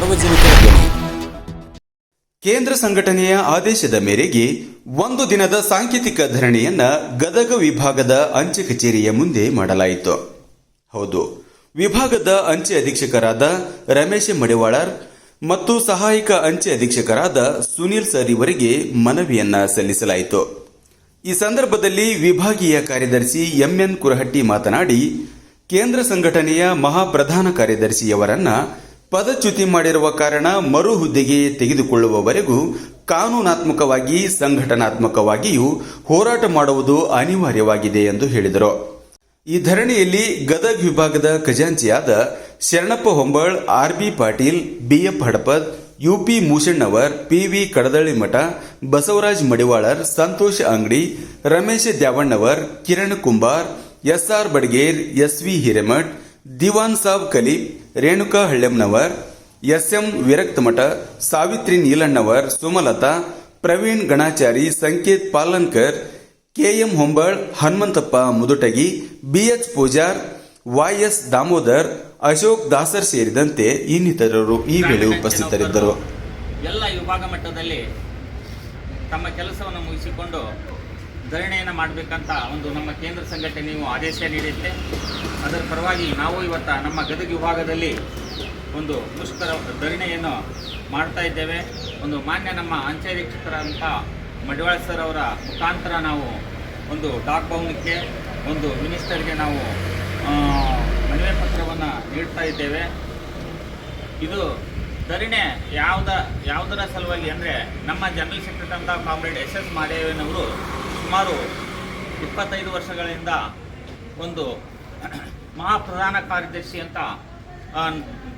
ಸಾರ್ವಜನಿಕರ ಧ್ವನಿ ಕೇಂದ್ರ ಸಂಘಟನೆಯ ಆದೇಶದ ಮೇರೆಗೆ ಒಂದು ದಿನದ ಸಾಂಕೇತಿಕ ಧರಣಿಯನ್ನ ಗದಗ ವಿಭಾಗದ ಅಂಚೆ ಕಚೇರಿಯ ಮುಂದೆ ಮಾಡಲಾಯಿತು. ಹೌದು, ವಿಭಾಗದ ಅಂಚೆ ಅಧೀಕ್ಷಕರಾದ ರಮೇಶ್ ಮಡಿವಾಳರ್ ಮತ್ತು ಸಹಾಯಕ ಅಂಚೆ ಅಧೀಕ್ಷಕರಾದ ಸುನೀಲ್ ಸರ್ ಇವರಿಗೆ ಮನವಿಯನ್ನ ಸಲ್ಲಿಸಲಾಯಿತು. ಈ ಸಂದರ್ಭದಲ್ಲಿ ವಿಭಾಗೀಯ ಕಾರ್ಯದರ್ಶಿ ಎಂಎನ್ ಕುರಹಟ್ಟಿ ಮಾತನಾಡಿ, ಕೇಂದ್ರ ಸಂಘಟನೆಯ ಮಹಾಪ್ರಧಾನ ಕಾರ್ಯದರ್ಶಿಯವರನ್ನ ಪದಚ್ಯುತಿ ಮಾಡಿರುವ ಕಾರಣ ಮರು ಹುದ್ದೆಗೆ ತೆಗೆದುಕೊಳ್ಳುವವರೆಗೂ ಕಾನೂನಾತ್ಮಕವಾಗಿ, ಸಂಘಟನಾತ್ಮಕವಾಗಿಯೂ ಹೋರಾಟ ಮಾಡುವುದು ಅನಿವಾರ್ಯವಾಗಿದೆ ಎಂದು ಹೇಳಿದರು. ಈ ಧರಣಿಯಲ್ಲಿ ಗದಗ್ ವಿಭಾಗದ ಖಜಾಂಚಿಯಾದ Sharanappa Hombal, R B Patil BF Hadapad UP Mushannavar PV Kadadalli Math, Basavaraj Madivalar, Santosh Angadi, Ramesh Dyavannavar, Kiran Kumbar SR Badger SV Hiremath, Diwan Sab Kalip Renuka Hallemnavar SM Viraktamath Savitri Neelannavar Sumalatha Praveen Ganachari Sanket Palankar KM Hombal Hanumanthappa Mudutagi BH Pujar YS Damodar Ashok Dasar ಸೇರಿದಂತೆ ಇನ್ನಿತರರು ಈ ವೇಳೆ ಉಪಸ್ಥಿತರಿದ್ದರು. ಎಲ್ಲ ವಿಭಾಗ ಮಟ್ಟದಲ್ಲಿ ತಮ್ಮ ಕೆಲಸವನ್ನು ಮುಗಿಸಿಕೊಂಡು ಧರಣಿಯನ್ನು ಮಾಡಬೇಕಂತ ಒಂದು ನಮ್ಮ ಕೇಂದ್ರ ಸಂಘಟನೆಯು ಆದೇಶ ನೀಡಿದ್ದೆ. ಅದರ ಪರವಾಗಿ ನಾವು ಇವತ್ತು ನಮ್ಮ ಗದಗ ವಿಭಾಗದಲ್ಲಿ ಒಂದು ಮುಷ್ಕರ ಧರಣಿಯನ್ನು ಮಾಡ್ತಾ ಇದ್ದೇವೆ. ಒಂದು ಮಾನ್ಯ ನಮ್ಮ ಅಂಚೆ ಅಧೀಕ್ಷಕರಂಥ ಮಡಿವಾಳ ಸರ್ ಅವರ ಮುಖಾಂತರ ನಾವು ಒಂದು ಡಾಕ್ ಭವನಕ್ಕೆ ಒಂದು ಮಿನಿಸ್ಟರ್ಗೆ ನಾವು ಮನವಿ ಪತ್ರವನ್ನು ನೀಡ್ತಾ ಇದ್ದೇವೆ. ಇದು ಧರಣೆ ಯಾವುದ, ಯಾವುದರ ಸಲುವಾಗಿ ಅಂದರೆ ನಮ್ಮ ಜನರಲ್ ಸೆಕ್ರೆಟರಿ ಅಂತ ಕಾಮ್ರೇಡ್ ಎಸ್ ಎಸ್ ಮಾದೇವನವರು ಸುಮಾರು ಇಪ್ಪತ್ತೈದು ವರ್ಷಗಳಿಂದ ಒಂದು ಮಹಾಪ್ರಧಾನ ಕಾರ್ಯದರ್ಶಿ ಅಂತ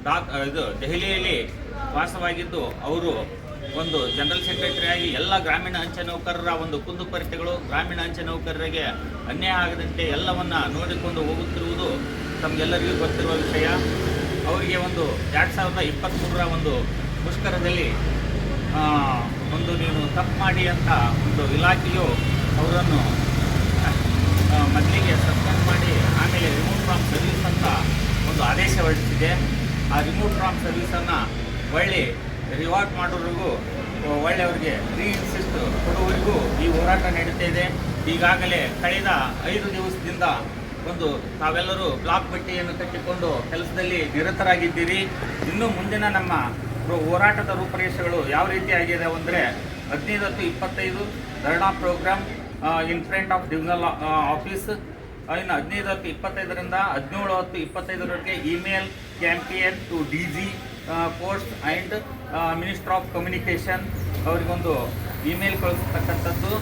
ಡಾ ಇದು ದೆಹಲಿಯಲ್ಲಿ ವಾಸವಾಗಿದ್ದು, ಅವರು ಒಂದು ಜನರಲ್ ಸೆಕ್ರೆಟರಿಯಾಗಿ ಎಲ್ಲ ಗ್ರಾಮೀಣ ಅಂಚೆ ನೌಕರರ ಒಂದು ಕುಂದುಕೊರತೆಗಳು ಗ್ರಾಮೀಣ ಅಂಚೆ ನೌಕರರಿಗೆ ಅನ್ಯಾಯ ಆಗದಂತೆ ಎಲ್ಲವನ್ನ ನೋಡಿಕೊಂಡು ಹೋಗುತ್ತಿರುವುದು ತಮಗೆಲ್ಲರಿಗೂ ಗೊತ್ತಿರುವ ವಿಷಯ. ಅವರಿಗೆ ಒಂದು ಎರಡು ಸಾವಿರದ ಇಪ್ಪತ್ತ್ಮೂರರ ಒಂದು ಮುಷ್ಕರದಲ್ಲಿ ಒಂದು ನೀನು ತಪ್ಪು ಮಾಡಿ ಅಂತ ಒಂದು ಇಲಾಖೆಯು ಅವರನ್ನು ಮೊದಲಿಗೆ ಸಸ್ಪೆಂಡ್ ಮಾಡಿ, ಆಮೇಲೆ ರಿಮೋಟ್ ಫ್ರಾಮ್ ಸರ್ವಿಸ್ ಅಂತ ಒಂದು ಆದೇಶ ಹೊರಡಿಸಿದೆ. ಆ ರಿಮೋಟ್ ಫ್ರಾಮ್ ಸರ್ವಿಸನ್ನು ಒಳ್ಳೆ ರಿವಾರ್ಡ್ ಮಾಡೋರಿಗೂ ಒಳ್ಳೆಯವರಿಗೆ ರೀಇನ್ಸಿಸ್ಟ್ ಕೊಡುವವರೆಗೂ ಈ ಹೋರಾಟ ನಡೀತಾ ಇದೆ. ಈಗಾಗಲೇ ಕಳೆದ ಐದು ದಿವಸದಿಂದ ಒಂದು ತಾವೆಲ್ಲರೂ ಬ್ಲಾಕ್ ಪಟ್ಟಿಯನ್ನು ಕಟ್ಟಿಕೊಂಡು ಕೆಲಸದಲ್ಲಿ ನಿರತರಾಗಿದ್ದೀರಿ. ಇನ್ನು ಮುಂದಿನ ನಮ್ಮ ಹೋರಾಟದ ರೂಪರೇಷೆಗಳು ಯಾವ ರೀತಿ ಆಗಿದೆ ಅಂದರೆ ಹದಿನೈದು ಹತ್ತು ಇಪ್ಪತ್ತೈದು dharna programme in front of divisional office ಇನ್ನು ಹದಿನೈದು ಹತ್ತು ಇಪ್ಪತ್ತೈದರಿಂದ ಹದಿನೇಳು ಹತ್ತು ಇಪ್ಪತ್ತೈದರವರೆಗೆ email campaign to D G post and minister of communication ಅವರಿಗೊಂದು ಇಮೇಲ್ ಕಳಿಸ್ತಕ್ಕಂಥದ್ದು.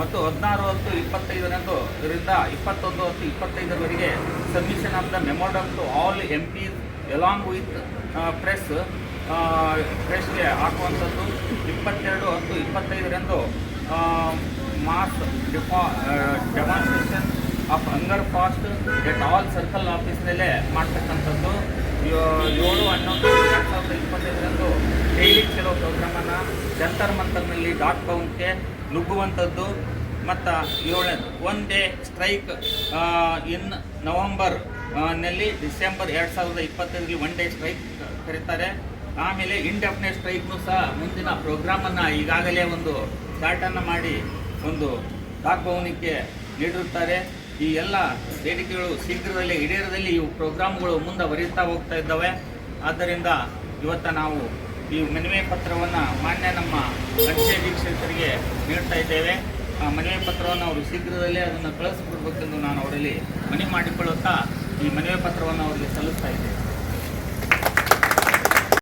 ಮತ್ತು ಹದಿನಾರು ಹತ್ತು ಇಪ್ಪತ್ತೈದರಂದು, ಇದರಿಂದ ಇಪ್ಪತ್ತೊಂದು ಹತ್ತು ಇಪ್ಪತ್ತೈದರವರೆಗೆ submission of the memorandum to all M Ps along with press ಪ್ರೆಸ್ಗೆ ಹಾಕುವಂಥದ್ದು. ಇಪ್ಪತ್ತೆರಡು ಹತ್ತು ಇಪ್ಪತ್ತೈದರಂದು ಡಿಫಾ demonstration of hunger fast at all circle ಆಫೀಸ್ನಲ್ಲೇ ಮಾಡ್ತಕ್ಕಂಥದ್ದು. ಏಳು ಹನ್ನೊಂದು ಎರಡು ಸಾವಿರದ ಇಪ್ಪತ್ತೈದರಂದು ಡೈಲಿ ಚಲೋ ಪ್ರೋಗ್ರಾಮನ್ನು ಜಂತರ್ ಮಂತರ್ನಲ್ಲಿ ಡಾಟ್ ಭವನ್ಗೆ ನುಗ್ಗುವಂಥದ್ದು. ಮತ್ತು ಏಳು one day strike in November ಆ, ನಲ್ಲಿ ಡಿಸೆಂಬರ್ ಎರಡು ಸಾವಿರದ ಇಪ್ಪತ್ತೈದರಲ್ಲಿ ಒನ್ ಡೇ ಸ್ಟ್ರೈಕ್ ಕರೀತಾರೆ. ಆಮೇಲೆ ಇಂಡೆಫಿನೆಟ್ ಸ್ಟ್ರೈಕ್ನು ಸಹ ಮುಂದಿನ ಪ್ರೋಗ್ರಾಮನ್ನು ಈಗಾಗಲೇ ಒಂದು ಸ್ಟಾರ್ಟನ್ನು ಮಾಡಿ ಒಂದು ಡಾಕ್ ಭವನಕ್ಕೆ ನೀಡಿರುತ್ತಾರೆ. ಈ ಎಲ್ಲ ಬೇಡಿಕೆಗಳು ಶೀಘ್ರದಲ್ಲೇ ಈಡೇರದಲ್ಲಿ ಇವು ಪ್ರೋಗ್ರಾಮ್ಗಳು ಮುಂದುವರಿಯುತ್ತಾ ಹೋಗ್ತಾ ಇದ್ದಾವೆ. ಆದ್ದರಿಂದ ಇವತ್ತು ನಾವು ಈ ಮನವಿ ಪತ್ರವನ್ನು ಮಾನ್ಯ ನಮ್ಮ ಅಂಚೆ ಅಧೀಕ್ಷಕರಿಗೆ ನೀಡ್ತಾ ಇದ್ದೇವೆ. ಆ ಮನವಿ ಪತ್ರವನ್ನು ಅವರು ಶೀಘ್ರದಲ್ಲೇ ಅದನ್ನು ಕಳಿಸ್ಬಿಡ್ಬೇಕೆಂದು ನಾನು ಅವರಲ್ಲಿ ಮನವಿ ಮಾಡಿಕೊಳ್ಳುತ್ತಾ ಈ ಮನವಿ ಪತ್ರವನ್ನು ಅವರಿಗೆ ಸಲ್ಲಿಸ್ತಾ ಇದ್ದೇನೆ.